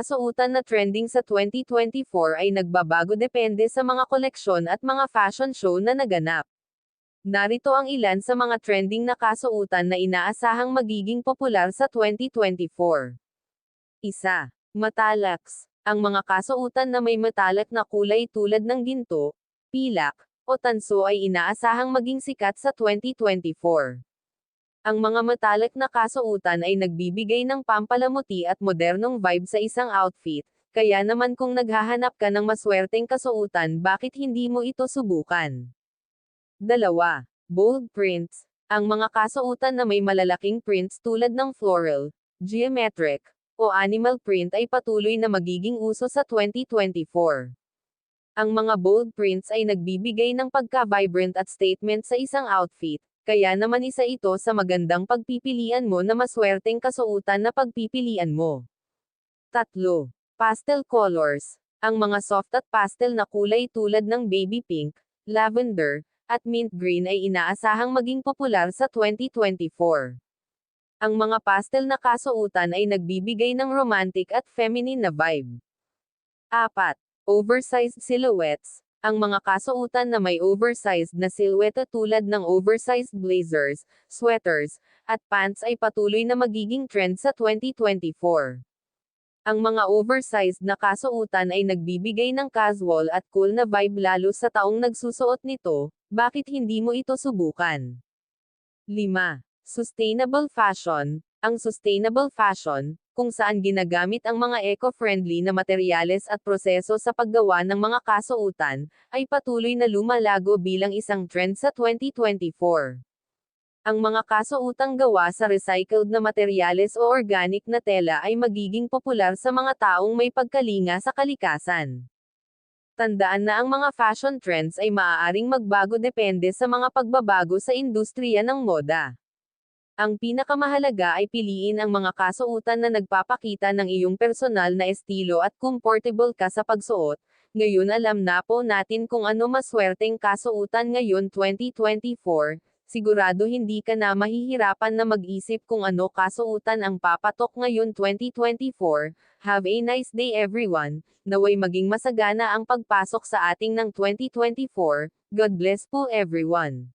kasuotan na trending sa 2024 ay nagbabago depende sa mga koleksyon at mga fashion show na naganap. Narito ang ilan sa mga trending na kasuotan na inaasahang magiging popular sa 2024. Isa. Matalax. Ang mga kasuotan na may matalak na kulay tulad ng ginto, pilak, o tanso ay inaasahang maging sikat sa 2024. Ang mga matalak na kasuotan ay nagbibigay ng pampalamuti at modernong vibe sa isang outfit, kaya naman kung naghahanap ka ng maswerteng kasuotan bakit hindi mo ito subukan? Dalawa. Bold prints. Ang mga kasuotan na may malalaking prints tulad ng floral, geometric, o animal print ay patuloy na magiging uso sa 2024. Ang mga bold prints ay nagbibigay ng pagka-vibrant at statement sa isang outfit, kaya naman isa ito sa magandang pagpipilian mo na maswerteng kasuotan na pagpipilian mo. Tatlo. Pastel colors. Ang mga soft at pastel na kulay tulad ng baby pink, lavender, at mint green ay inaasahang maging popular sa 2024. Ang mga pastel na kasuotan ay nagbibigay ng romantic at feminine na vibe. 4. Oversized silhouettes. Ang mga kasuotan na may oversized na silhouette tulad ng oversized blazers, sweaters, at pants ay patuloy na magiging trend sa 2024. Ang mga oversized na kasuotan ay nagbibigay ng casual at cool na vibe lalo sa taong nagsusuot nito, bakit hindi mo ito subukan? 5. Sustainable fashion. Ang sustainable fashion, kung saan ginagamit ang mga eco-friendly na materyales at proseso sa paggawa ng mga kasuotan, ay patuloy na lumalago bilang isang trend sa 2024. Ang mga kasuotang gawa sa recycled na materyales o organic na tela ay magiging popular sa mga taong may pagkalinga sa kalikasan. Tandaan na ang mga fashion trends ay maaaring magbago depende sa mga pagbabago sa industriya ng moda. Ang pinakamahalaga ay piliin ang mga kasuotan na nagpapakita ng iyong personal na estilo at comfortable ka sa pagsuot. Ngayon alam na po natin kung ano maswerteng kasuotan ngayon 2024, sigurado hindi ka na mahihirapan na mag-isip kung ano kasuotan ang papatok ngayon 2024. Have a nice day everyone, naway maging masagana ang pagpasok sa ating ng 2024. God bless po everyone.